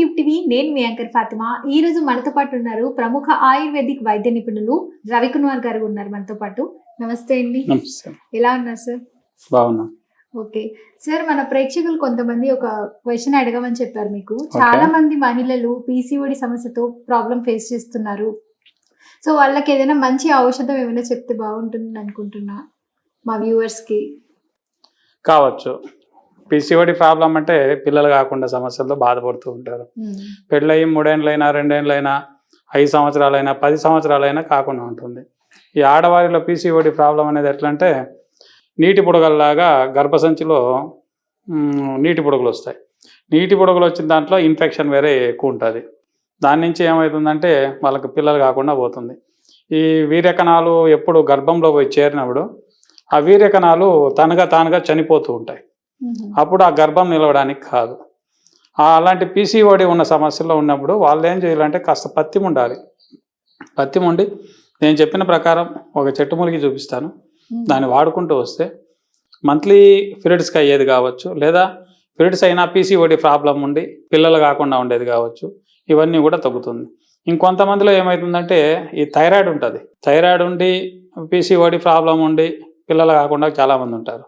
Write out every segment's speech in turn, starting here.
Gift నేను మీ anchor Fatima. ఈ రోజు మనతో పాటు ఉన్నారు ప్రముఖ ఆయుర్వేదిక్ వైద్య నిపుణులు రవికుమార్ గారు ఉన్నారు మనతో పాటు. నమస్తే అండి. ఎలా ఉన్నారు సార్? బాగున్నా. ఓకే. సార్ మన ప్రేక్షకులు కొంతమంది ఒక క్వశ్చన్ అడగమని చెప్పారు మీకు. చాలా మంది మహిళలు పీసీఓడి సమస్యతో ప్రాబ్లం ఫేస్ చేస్తున్నారు. సో వాళ్ళకి ఏదైనా మంచి ఔషధం ఏమైనా చెప్తే బాగుంటుంది అనుకుంటున్నా మా వ్యూవర్స్కి కావచ్చు. పిసిఓడి ప్రాబ్లం అంటే పిల్లలు కాకుండా సమస్యలతో బాధపడుతూ ఉంటారు. పెళ్ళయి మూడేళ్ళైనా రెండేళ్ళైనా ఐదు సంవత్సరాలైనా పది సంవత్సరాలైనా కాకుండా ఉంటుంది. ఈ ఆడవారిలో పీసీఓడి ప్రాబ్లం అనేది ఎట్లా అంటే నీటి బుడగల్లాగా గర్భసంచిలో నీటి బుడగలు వస్తాయి. నీటి బుడగలు వచ్చిన దాంట్లో ఇన్ఫెక్షన్ వేరే ఎక్కువ ఉంటుంది. దాని నుంచి ఏమవుతుందంటే వాళ్ళకి పిల్లలు కాకుండా పోతుంది. ఈ వీర్యకణాలు ఎప్పుడు గర్భంలో పోయి చేరినప్పుడు ఆ వీర్యకణాలు తనగా తానుగా చనిపోతూ ఉంటాయి. అప్పుడు ఆ గర్భం నిలవడానికి కాదు. అలాంటి పీసీఓడి ఉన్న సమస్యలో ఉన్నప్పుడు వాళ్ళు ఏం చేయాలంటే కాస్త పత్తి ఉండాలి పత్తి ఉండి నేను చెప్పిన ప్రకారం ఒక చెట్టు ములిగి చూపిస్తాను. దాన్ని వాడుకుంటూ వస్తే మంత్లీ పీరియడ్స్కి అయ్యేది కావచ్చు లేదా పీరియడ్స్ అయినా పీసీఓడి ప్రాబ్లం ఉండి పిల్లలు కాకుండా ఉండేది కావచ్చు ఇవన్నీ కూడా తగ్గుతుంది. ఇంకొంతమందిలో ఏమవుతుందంటే ఈ థైరాయిడ్ ఉంటుంది. థైరాయిడ్ ఉండి పీసీఓడి ప్రాబ్లం ఉండి పిల్లలు కాకుండా చాలామంది ఉంటారు.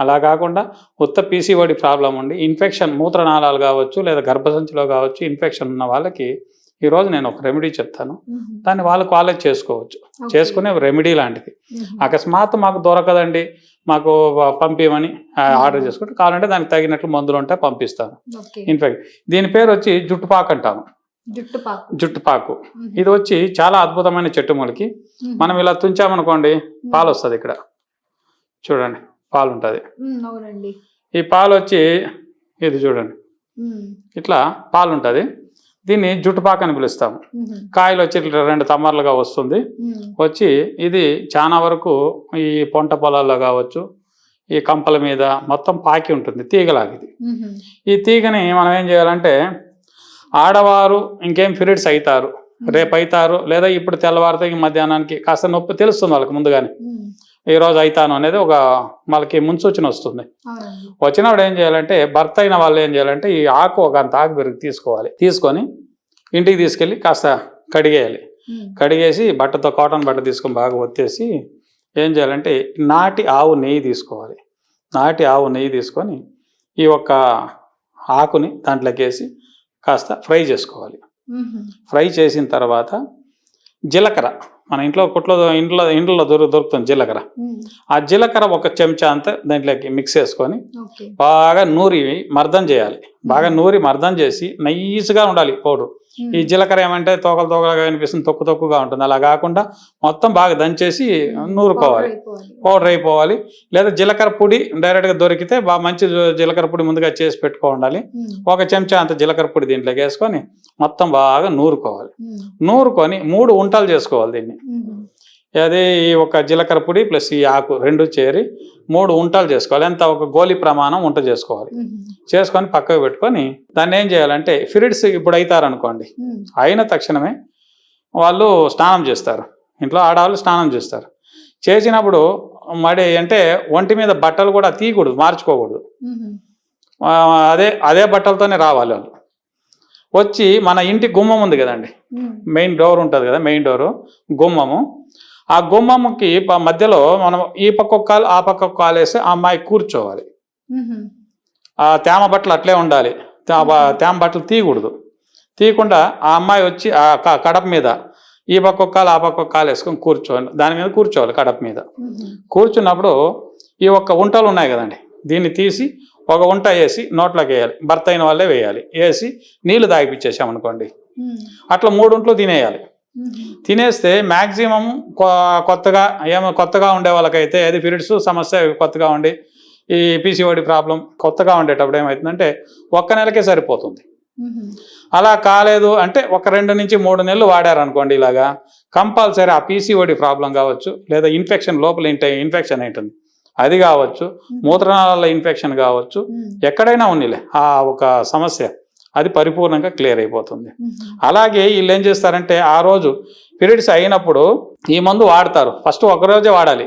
అలా కాకుండా ఉత్త పీసీఓడి ప్రాబ్లం ఉండి ఇన్ఫెక్షన్ మూత్రనాళాలు కావచ్చు లేదా గర్భసంచిలో కావచ్చు ఇన్ఫెక్షన్ ఉన్న వాళ్ళకి ఈరోజు నేను ఒక రెమెడీ చెప్తాను. దాన్ని వాళ్ళు వాళ్ళే చేసుకోవచ్చు. చేసుకునే రెమెడీ లాంటిది. అకస్మాత్ మాకు దొరకదండి మాకు పంపించమని ఆర్డర్ చేసుకుంటే కావాలంటే దానికి తగినట్లు మందులు ఉంటే పంపిస్తాను. ఇన్ఫెక్ట్ దీని పేరు వచ్చి జుట్టుపాకు జుట్టుపాకు. జుట్టుపాకు. ఇది వచ్చి చాలా అద్భుతమైన చెట్టు మొలకి. మనం ఇలా తుంచామనుకోండి పాలు వస్తుంది ఇక్కడ. చూడండి పాలు ఉంటుంది అవునండి. ఈ పాలు వచ్చి ఇది చూడండి. ఇట్లా పాలు ఉంటుంది దీన్ని జుట్టుపాకు అని పిలుస్తాము. కాయలు వచ్చి ఇట్లా రెండు తమ్మర్లుగా వస్తుంది. వచ్చి ఇది చాలా వరకు ఈ పొంట పొలాల్లో కావచ్చు ఈ కంపల మీద మొత్తం పాకి ఉంటుంది తీగలాగా ఇది. ఈ తీగని మనం ఏం చేయాలంటే ఆడవారు ఇంకేం పీరియడ్స్ అవుతారు రేపు అవుతారు లేదా ఇప్పుడు తెల్లవారితే మధ్యాహ్నానికి కాస్త నొప్పి తెలుస్తుంది వాళ్ళకి ముందుగానే. ఈ రోజు అవుతాను అనేది ఒక వాళ్ళకి మున్సూచన వస్తుంది. వచ్చినప్పుడు ఏం చేయాలంటే భర్త అయిన వాళ్ళు ఏం చేయాలంటే ఈ ఆకు ఒక అంత ఆకు పెరుగు తీసుకోవాలి. తీసుకొని ఇంటికి తీసుకెళ్ళి కాస్త కడిగేయాలి. కడిగేసి బట్టతో కాటన్ బట్ట తీసుకొని బాగా ఒత్తేసి ఏం చేయాలంటే నాటి ఆవు నెయ్యి తీసుకోవాలి. నాటి ఆవు నెయ్యి తీసుకొని ఈ ఒక్క ఆకుని దాంట్లోకి వేసి కాస్త ఫ్రై చేసుకోవాలి. ఫ్రై చేసిన తర్వాత జీలకర్ర మన ఇంట్లో కుట్లో ఇంట్లో ఇంట్లో దొరు దొరుకుతుంది జీలకర్ర. ఆ జీలకర్ర ఒక చెంచా అంతా దాంట్లోకి మిక్స్ చేసుకొని బాగా నూరి మర్దం చేయాలి. బాగా నూరి మర్దం చేసి నైస్గా ఉండాలి పౌడర్. ఈ జీలకర్ర ఏమంటే తోకలు తోకలుగా కనిపిస్తుంది తొక్కు తొక్కుగా ఉంటుంది. అలా కాకుండా మొత్తం బాగా దంచేసి నూరుకోవాలి. పౌడర్ అయిపోవాలి. లేదా జీలకర్ర పొడి డైరెక్ట్గా దొరికితే బాగా మంచి జీలకర్ర పొడి ముందుగా చేసి పెట్టుకోవాలి ఒక చెంచా అంత జీలకర్ర పొడి దీంట్లోకి వేసుకొని మొత్తం బాగా నూరుకోవాలి. నూరుకొని మూడు ఉంటలు చేసుకోవాలి దీన్ని. అదే ఈ ఒక జీలకర్ర పొడి ప్లస్ ఈ ఆకు రెండు చేరి మూడు ఉంటలు చేసుకోవాలి. ఎంత? ఒక గోలి ప్రమాణం ఉంట చేసుకోవాలి. చేసుకొని పక్కకు పెట్టుకొని దాన్ని ఏం చేయాలంటే ఫిరిడ్స్ ఇప్పుడు అవుతారనుకోండి అయిన తక్షణమే వాళ్ళు స్నానం చేస్తారు. ఇంట్లో ఆడవాళ్ళు స్నానం చేస్తారు. చేసినప్పుడు మడి అంటే ఒంటి మీద బట్టలు కూడా తీయకూడదు మార్చుకోకూడదు. అదే అదే బట్టలతోనే రావాలి వాళ్ళు. వచ్చి మన ఇంటి గుమ్మం ఉంది కదండి. మెయిన్ డోర్ ఉంటుంది కదా మెయిన్ డోరు గుమ్మము. ఆ గుమ్మముకి మధ్యలో మనం ఈ పక్క కాలు ఆ పక్క కాలు వేసి ఆ అమ్మాయి కూర్చోవాలి. ఆ తేమ బట్టలు అట్లే ఉండాలి. తేమ బట్టలు తీయకూడదు. తీయకుండా ఆ అమ్మాయి వచ్చి ఆ కడప మీద ఈ పక్క కాలు ఆ పక్క కాలు వేసుకొని కూర్చోవాలి. దాని మీద కూర్చోవాలి కడప మీద. కూర్చున్నప్పుడు ఈ ఒక్క ఉంటలు ఉన్నాయి కదండి. దీన్ని తీసి ఒక ఉంట వేసి నోట్లోకి వేయాలి. భర్త అయిన వాళ్ళే వేయాలి. వేసి నీళ్ళు తాగిపించేసాం అనుకోండి అట్లా మూడు ఉంట్లు తినేయాలి. తినేస్తే మ్యాక్సిమం కొత్తగా ఏమో కొత్తగా ఉండే వాళ్ళకైతే అది పీరియడ్స్ సమస్య కొత్తగా ఉండి ఈ పీసీఓడి ప్రాబ్లం కొత్తగా ఉండేటప్పుడు ఏమవుతుందంటే ఒక్క నెలకే సరిపోతుంది. అలా కాలేదు అంటే ఒక రెండు నుంచి మూడు నెలలు వాడారనుకోండి ఇలాగా కంపల్సరీ ఆ పీసీఓడి ప్రాబ్లం కావచ్చు లేదా ఇన్ఫెక్షన్ లోపల ఇన్ఫెక్షన్ ఏంటుంది? అది కావచ్చు మూత్రనాళాల ఇన్ఫెక్షన్ కావచ్చు ఎక్కడైనా ఉన్నిలే ఆ ఒక సమస్య. అది పరిపూర్ణంగా క్లియర్ అయిపోతుంది. అలాగే వీళ్ళు ఏం చేస్తారంటే ఆ రోజు పీరియడ్స్ అయినప్పుడు ఈ మందు వాడతారు. ఫస్ట్ ఒక రోజే వాడాలి.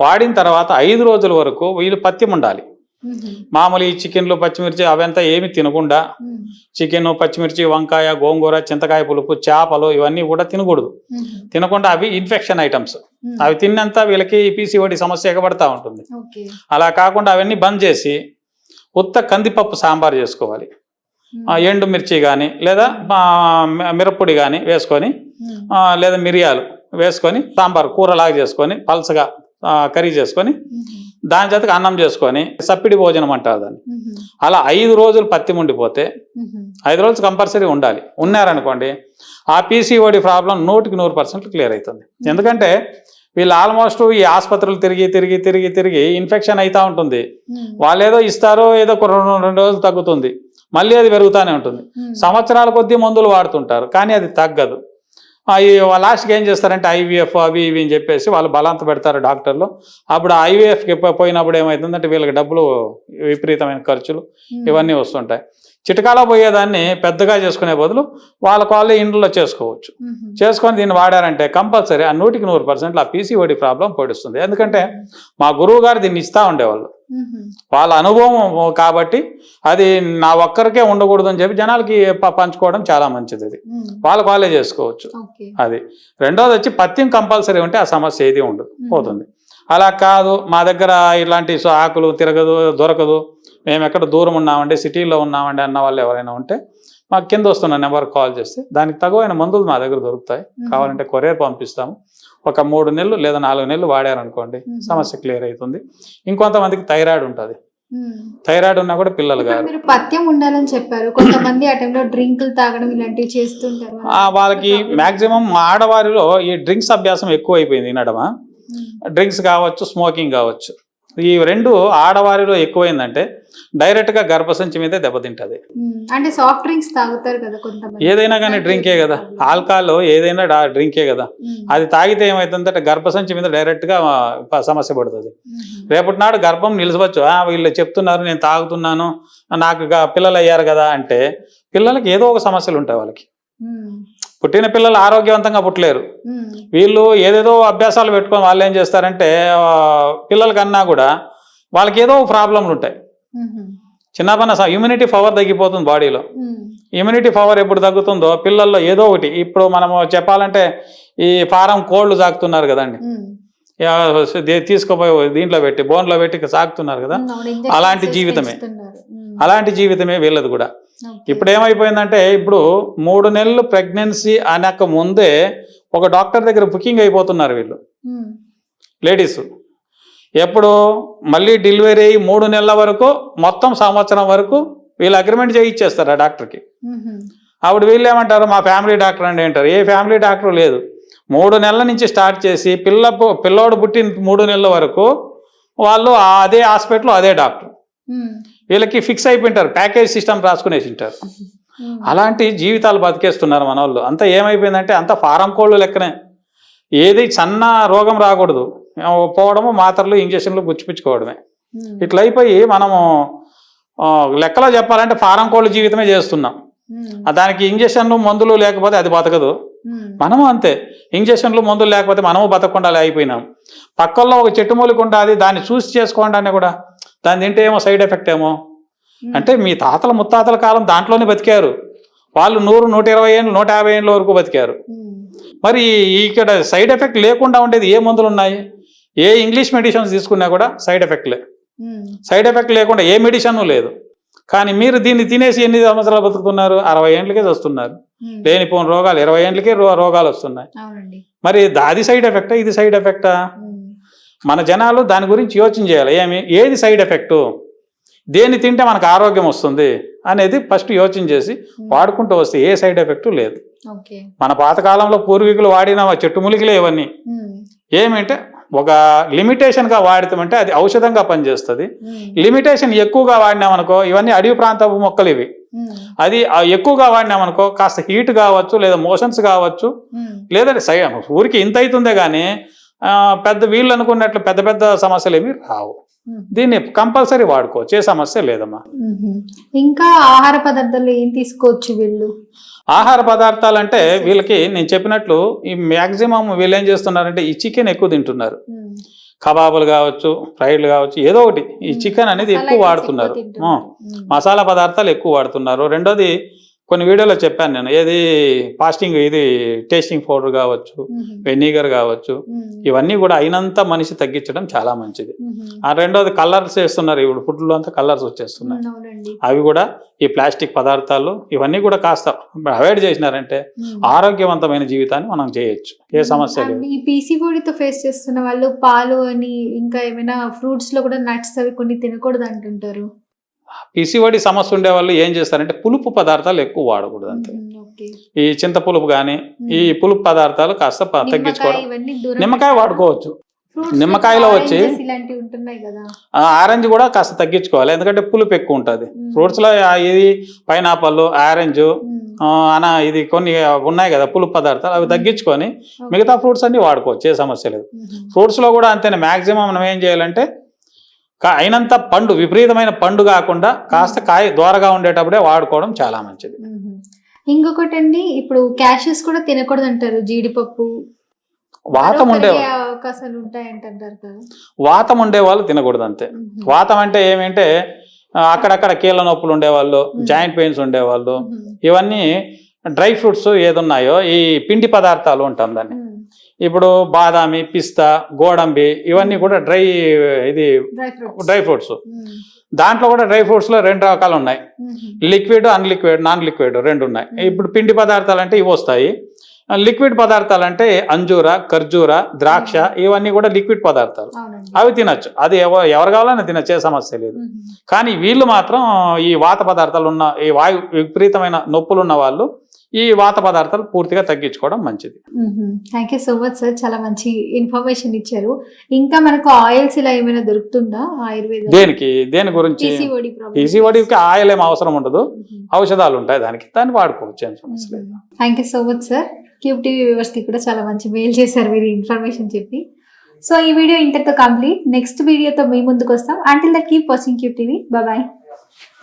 వాడిన తర్వాత ఐదు రోజుల వరకు వీళ్ళు పత్యం ఉండాలి మ్మ్. మామూలు ఈ చికెన్లు పచ్చిమిర్చి అవంతా ఏమి తినకుండా. చికెన్ పచ్చిమిర్చి వంకాయ గోంగూర చింతకాయ పులుపు చేపలు ఇవన్నీ కూడా తినకూడదు. తినకుండా అవి ఇన్ఫెక్షన్ ఐటమ్స్. అవి తిన్నంత వీళ్ళకి పీసీఓడి సమస్య ఎగబడతా ఉంటుంది. అలా కాకుండా అవన్నీ బంద్ చేసి ఉత్త కందిపప్పు సాంబార్ చేసుకోవాలి. ఎండు మిర్చి కానీ లేదా మిరప్పొడి కానీ వేసుకొని లేదా మిరియాలు వేసుకొని సాంబార్ కూరలాగా చేసుకొని పల్చగా ఆ, కర్రీ చేసుకొని. దాని చేతకు అన్నం చేసుకొని సప్పిడి భోజనం అంటారు దాన్ని. అలా ఐదు రోజులు పత్తి ఉండిపోతే. ఐదు రోజులు కంపల్సరీ ఉండాలి ఉన్నారనుకోండి ఆ పీసీఓడి ప్రాబ్లం నూటికి నూరు పర్సెంట్ క్లియర్ అవుతుంది ఎందుకంటే వీళ్ళు ఆల్మోస్ట్ ఈ ఆసుపత్రులు తిరిగి తిరిగి తిరిగి తిరిగి ఇన్ఫెక్షన్ అవుతూ ఉంటుంది. వాళ్ళు ఏదో ఇస్తారో ఏదో ఒక రెండు రెండు రోజులు తగ్గుతుంది మళ్ళీ అది పెరుగుతూనే ఉంటుంది. సంవత్సరాల కొద్దీ మందులు వాడుతుంటారు కానీ అది తగ్గదు ఈ లాస్ట్కి ఏం చేస్తారంటే ఐవీఎఫ్ అవి ఇవి అని చెప్పేసి వాళ్ళు బలాంత పెడతారు డాక్టర్లు అప్పుడు ఐవీఎఫ్కి పోయినప్పుడు ఏమవుతుందంటే వీళ్ళకి డబ్బులు విపరీతమైన ఖర్చులు. ఇవన్నీ వస్తుంటాయి చిటకాలో పోయేదాన్ని పెద్దగా చేసుకునే బదులు వాళ్ళకు వాళ్ళే ఇంట్లో చేసుకోవచ్చు. చేసుకొని దీన్ని వాడారంటే కంపల్సరీ ఆ నూటికి నూరు పర్సెంట్ ఆ పీసీఓడి ప్రాబ్లం పొడుస్తుంది ఎందుకంటే మా గురువు గారు దీన్ని ఇస్తూ ఉండేవాళ్ళు. వాళ్ళ అనుభవం కాబట్టి అది నా ఒక్కరికే ఉండకూడదు అని చెప్పి జనాలకి పంచుకోవడం చాలా మంచిది అది. మ్మ్. వాళ్ళకి వాళ్ళే చేసుకోవచ్చు. అది. రెండోది వచ్చి పత్యం కంపల్సరీ ఉంటే ఆ సమస్య ఏది ఉండదు. పోతుంది. అలా కాదు మా దగ్గర ఇలాంటి ఆకులు తిరగదు దొరకదు. మేము ఎక్కడ దూరం ఉన్నామండి సిటీలో ఉన్నామండి అన్న వాళ్ళు ఎవరైనా ఉంటే మాకు కింద వస్తున్న నెంబర్ కాల్ చేస్తే దానికి తగువైన మందులు మా దగ్గర దొరుకుతాయి. కావాలంటే కొరియర్ పంపిస్తాము. ఒక మూడు నెలలు లేదా నాలుగు నెలలు వాడారనుకోండి. సమస్య క్లియర్ అవుతుంది. ఇంకొంతమందికి థైరాయిడ్ ఉంటుంది. థైరాయిడ్ ఉన్నా కూడా పిల్లలు మీరు పథ్యం ఉండాలని చెప్పారు. కొంతమంది ఆ టైంలో డ్రింకులు తాగడం ఇలాంటివి చేస్తుంటారు. ఆ, వాళ్ళకి మాక్సిమం ఆడవారిలో ఈ డ్రింక్స్ అభ్యాసం ఎక్కువ అయిపోయింది వినడమ. మ్మ్. డ్రింక్స్ కావచ్చు స్మోకింగ్ కావచ్చు. ఈ రెండు ఆడవారిలో ఎక్కువైందంటే డైరెక్ట్గా గర్భసంచి మీదే దెబ్బతింటది. అంటే సాఫ్ట్ డ్రింక్స్ తాగుతారు కదా కొంతమంది ఏదైనా కానీ డ్రింకే కదా ఆల్కహాల్ ఏదైనా డ్రింకే కదా. అది తాగితే ఏమవుతుందంటే గర్భసంచి మీద డైరెక్ట్గా ఆ, సమస్య పడుతుంది. రేపటి నాడు గర్భం నిలిచవచ్చు "ఆ, వీళ్ళు చెప్తున్నారు నేను తాగుతున్నాను నాకు గా- పిల్లలు అయ్యారు కదా అంటే పిల్లలకి ఏదో ఒక సమస్యలు ఉంటాయి వాళ్ళకి. పుట్టిన పిల్లలు ఆరోగ్యవంతంగా పుట్టలేరు. వీళ్ళు ఏదేదో అభ్యాసాలు పెట్టుకొని వాళ్ళు ఏం చేస్తారంటే ఆ, పిల్లలకన్నా కూడా వాళ్ళకి ఏదో ప్రాబ్లంలు ఉంటాయి. చిన్నపన్న ఇమ్యూనిటీ పవర్ తగ్గిపోతుంది బాడీలో. ఇమ్యూనిటీ పవర్ ఎప్పుడు తగ్గుతుందో పిల్లల్లో ఏదో ఒకటి ఇప్పుడు మనము చెప్పాలంటే ఈ ఫారం కోళ్ళు సాకుతున్నారు కదండి తీసుకుపోయి దీంట్లో పెట్టి బోన్లో పెట్టి సాకుతున్నారు కదా అలాంటి జీవితమే. అలాంటి జీవితమే వీళ్ళది కూడా. ఇప్పుడు ఏమైపోయిందంటే ఇప్పుడు మూడు నెలలు ప్రెగ్నెన్సీ అనక ముందే ఒక డాక్టర్ దగ్గర బుకింగ్ అయిపోతున్నారు వీళ్ళు. లేడీస్. ఎప్పుడు? మళ్ళీ డెలివరీ అయ్యి మూడు నెలల వరకు మొత్తం సంవత్సరం వరకు వీళ్ళు అగ్రిమెంట్ చేయించేస్తారు ఆ డాక్టర్కి. అప్పుడు వీళ్ళు ఏమంటారు మా ఫ్యామిలీ డాక్టర్ అండి అంటారు. ఏ ఫ్యామిలీ డాక్టర్ లేదు. మూడు నెలల నుంచి స్టార్ట్ చేసి పిల్ల పిల్లోడు పుట్టిన మూడు నెలల వరకు వాళ్ళు అదే హాస్పిటల్ అదే డాక్టర్. వీళ్ళకి ఫిక్స్ అయిపోయింటారు ప్యాకేజ్ సిస్టమ్ రాసుకునేసి ఉంటారు. అలాంటి జీవితాలు బతికేస్తున్నారు మన వాళ్ళు అంతా ఏమైపోయిందంటే అంత ఫారం కోళ్ళు లెక్కనే. ఏది సన్న రోగం రాకూడదు. పోవడము మాత్రలు ఇంజక్షన్లు గుచ్చిపుచ్చుకోవడమే. ఇట్లా అయిపోయి మనము లెక్కలో చెప్పాలంటే ఫారం కోళ్ళ జీవితమే చేస్తున్నాం. దానికి ఇంజక్షన్లు మందులు లేకపోతే అది బతకదు. మనము అంతే. ఇంజక్షన్లు మందులు లేకపోతే మనము బతకకుండా అయిపోయినాం. పక్కల్లో ఒక చెట్టు మూలిక ఉంటుంది దాన్ని చూసి చేసుకోండి అని కూడా. దాని తింటే ఏమో సైడ్ ఎఫెక్ట్ ఏమో. అంటే మీ తాతల ముత్తాతల కాలం దాంట్లోనే బతికారు. వాళ్ళు నూరు నూట ఇరవై ఏళ్ళు నూట యాభై ఏళ్ళ వరకు బతికారు. మరి ఇక్కడ సైడ్ ఎఫెక్ట్ లేకుండా ఉండేది ఏ మందులు ఉన్నాయి? ఏ ఇంగ్లీష్ మెడిసిన్స్ తీసుకున్నా కూడా సైడ్ ఎఫెక్ట్లే. సైడ్ ఎఫెక్ట్ లేకుండా ఏ మెడిసిన్ లేదు. కానీ మీరు దీన్ని తినేసి ఎన్ని సంవత్సరాలు బతుకుతున్నారు? అరవై ఏండ్లకే వస్తున్నారు. లేనిపోని రోగాలు ఇరవై ఏండ్లకే రో- రోగాలు వస్తున్నాయి. మరి అది సైడ్ ఎఫెక్టా? ఇది సైడ్ ఎఫెక్టా. మన జనాలు దాని గురించి యోచన చేయాలి ఏమి ఏది సైడ్ ఎఫెక్టు దేన్ని తింటే మనకు ఆరోగ్యం వస్తుంది అనేది ఫస్ట్ యోచన చేసి మ్మ్. వాడుకుంటూ వస్తే ఏ సైడ్ ఎఫెక్టు లేదు మన పాతకాలంలో పూర్వీకులు వాడిన చెట్టు మూలికలే ఇవన్నీ మ్మ్. ఏమంటే ఒక లిమిటేషన్గా వాడితామంటే అది ఔషధంగా పనిచేస్తుంది మ్మ్. లిమిటేషన్ ఎక్కువగా వాడినామనుకో ఇవన్నీ అడవి ప్రాంతపు మొక్కలు ఇవి. అది ఎక్కువగా వాడినామనుకో కాస్త హీట్ కావచ్చు లేదా మోషన్స్ కావచ్చు మ్మ్. లేదా సై ఊరికి ఇంత అవుతుందే కానీ పెద్ద వీళ్ళు అనుకున్నట్లు పెద్ద పెద్ద సమస్యలు ఏమి రావు. దీన్ని కంపల్సరీ వాడుకోవచ్చు. ఏ సమస్య లేదమ్మా. మ్మ్. ఇంకా ఆహార పదార్థాలు ఏం తీసుకోవచ్చు వీళ్ళు? ఆహార పదార్థాలు అంటే వీళ్ళకి నేను చెప్పినట్లు ఈ మ్యాక్సిమం వీళ్ళు ఏం చేస్తున్నారంటే ఈ చికెన్ ఎక్కువ తింటున్నారు. కబాబులు కావచ్చు ఫ్రైడ్లు కావచ్చు ఏదో ఒకటి. ఈ చికెన్ అనేది ఎక్కువ వాడుతున్నారు. మసాలా పదార్థాలు ఎక్కువ వాడుతున్నారు. రెండోది కొన్ని వీడియోలో చెప్పాను నేను. ఏది ఫాస్టింగ్ ఇది టేస్టింగ్ పౌడర్ కావచ్చు. వెనిగర్ కావచ్చు. ఇవన్నీ కూడా అయినంత మనిషి తగ్గించడం చాలా మంచిది. ఆ రెండోది కలర్స్ వేస్తున్నారు. ఇప్పుడు ఫుడ్లో అంతా కలర్స్ వచ్చేస్తున్నాయి. అవి కూడా ఈ ప్లాస్టిక్ పదార్థాలు ఇవన్నీ కూడా కాస్త అవాయిడ్ చేసినారంటే. ఆరోగ్యవంతమైన జీవితాన్ని మనం చేయొచ్చు. ఏ సమస్య ఈ పీసీఓడితో ఫేస్ చేస్తున్న వాళ్ళు పాలు అని ఇంకా ఏమైనా ఫ్రూట్స్లో కూడా నట్స్ అవి కొన్ని తినకూడదు అంటుంటారు. పిసివడి సమస్య ఉండే వాళ్ళు ఏం చేస్తారంటే పులుపు పదార్థాలు ఎక్కువ వాడకూడదు అంతే. ఈ చింత పులుపు కానీ ఈ పులుపు పదార్థాలు కాస్త తగ్గించుకోవడం. నిమ్మకాయ. వాడుకోవచ్చు. నిమ్మకాయలో వచ్చి- ఆరెంజ్ కూడా కాస్త తగ్గించుకోవాలి. ఎందుకంటే పులుపు ఎక్కువ ఉంటుంది. ఫ్రూట్స్లో ఇది పైనాపల్ ఆరెంజ్. అన ఇది కొన్ని ఉన్నాయి కదా పులుపు పదార్థాలు. అవి తగ్గించుకొని. మిగతా ఫ్రూట్స్ అన్ని వాడుకోవచ్చు. ఏ సమస్య లేదు. ఫ్రూట్స్లో కూడా అంతేనే. మాక్సిమం మనం ఏం చేయాలంటే అయినంత పండు విపరీతమైన పండు కాకుండా కాస్త కాయ దూరగా ఉండేటప్పుడే వాడుకోవడం చాలా మంచిది. ఇంకొకటి అండి ఇప్పుడు క్యాషెస్ కూడా తినకూడదు అంటారు జీడిపప్పు వాతం ఉండే అవకాశాలు ఉంటాయి అంటారు కదా వాతం ఉండే వాళ్ళు తినకూడదు అంతే. వాతం అంటే ఏమంటే అక్కడక్కడ కీళ్ళ నొప్పులు ఉండేవాళ్ళు. జాయింట్ పెయిన్స్ ఉండేవాళ్ళు. ఇవన్నీ డ్రై ఫ్రూట్స్ ఏదున్నాయో ఈ పిండి పదార్థాలు ఉంటాం దాన్ని. ఇప్పుడు బాదామి పిస్తా గోడంబి ఇవన్నీ కూడా డ్రై ఇది డ్రై ఫ్రూట్స్. దాంట్లో కూడా డ్రై ఫ్రూట్స్లో రెండు రకాలు ఉన్నాయి. లిక్విడ్ అన్లిక్విడ్ నాన్ లిక్విడ్ రెండు ఉన్నాయి. ఇప్పుడు పిండి పదార్థాలు అంటే ఇవి వస్తాయి. లిక్విడ్ పదార్థాలు అంటే అంజూర ఖర్జూర ద్రాక్ష ఇవన్నీ కూడా లిక్విడ్ పదార్థాలు. అవి తినచ్చు. అది ఎవ ఎవరు కావాలని తినచ్చే సమస్య లేదు. కానీ వీళ్ళు మాత్రం ఈ వాత పదార్థాలు ఉన్న ఈ వాయు విపరీతమైన నొప్పులు ఉన్న వాళ్ళు ఈ వాత పదార్థాలు పూర్తిగా తగ్గించుకోవడం మంచిది. Thank you so much sir చాలా మంచి ఇన్ఫర్మేషన్ ఇచ్చారు. ఇంకా మనకు ఆయిల్స్ ఇలా ఏమైనా దొరుకుతుందా? ఆయుర్వేద? దేనికి? దేని గురించి? పీసీఓడి పీసీఓడికి ఆయిల్ ఏం అవసరం ఉండదు. ఔషధాలు ఉంటాయి దానికి. దాన్ని వాడుకోవచ్చు ఏం సమస్య లేదు. Thank you so much sir cube TV వ్యూవర్స్కి కూడా చాలా మంచి మెయిల్ చేశారు మీరు ఇన్ఫర్మేషన్ చెప్పి. సో ఈ వీడియో ఇంతటితో కంప్లీట్ నెక్స్ట్ వీడియోతో మీ ముందుకు వస్తాం. Until that keep watching cube TV bye